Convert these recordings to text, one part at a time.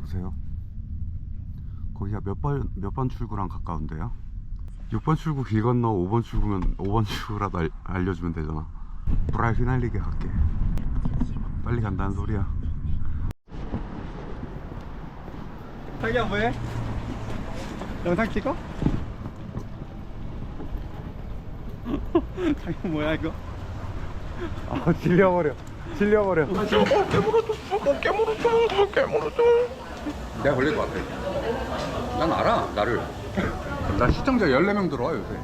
여보세요? 거기가 몇 번, 몇 번 출구랑 가까운데요? 6번 출구 길 건너 5번 출구면 5번 출구라도 알, 알려주면 되잖아 불알 휘날리게 갈게 빨리 간다는 소리야 자기야 뭐해? 영상 찍어? 자기 뭐야 이거? 아 질려버려 질려버려 내가 걸릴 것 같아. 난 알아, 나를. 나 시청자 14명 들어와, 요새.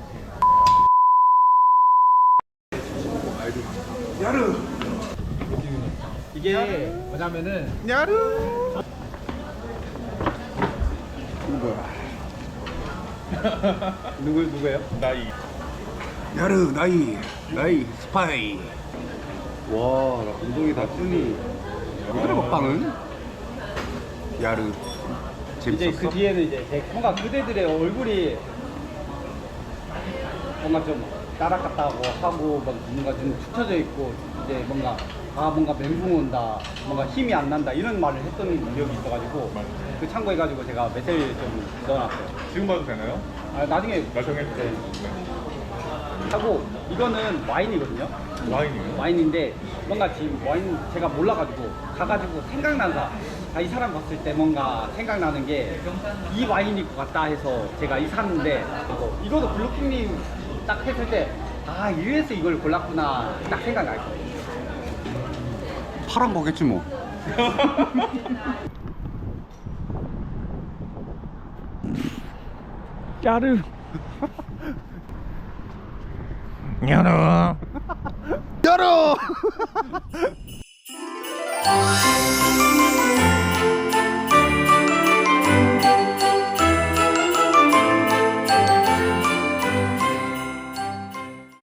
이게 뭐냐면은 야르 누구 누구예요? 야르, 나이, 나이, 스파이. 와, 나 감동이 다 쭈니. 야르 먹방은? 야르. 이제 재밌었어? 그 뒤에는 이제 제- 뭔가 그대들의 얼굴이 뭔가 좀 따라갔다고 하고 막 뭔가 좀 축 처져 있고 이제 뭔가 아 뭔가 멘붕 온다 뭔가 힘이 안 난다 이런 말을 했던 기억이 있어가지고 그 참고해가지고 제가 메시지 좀 넣어놨어요. 지금 봐도 되나요? 아 나중에 나중에 네. 하고 이거는 와인이거든요. 와인이에요? 와인인데 뭔가 지금 와인 제가 몰라가지고 가가지고 생각난다. 아, 이 사람 봤을 때 뭔가 생각나는 게 이 와인일 것 같다 해서 제가 이 샀는데 이거, 이거도 블루킹님 딱 했을 때 아 이래서 이걸 골랐구나 딱 생각날 거예요. 파란 거겠지, 뭐. 야르. 열어! 열어!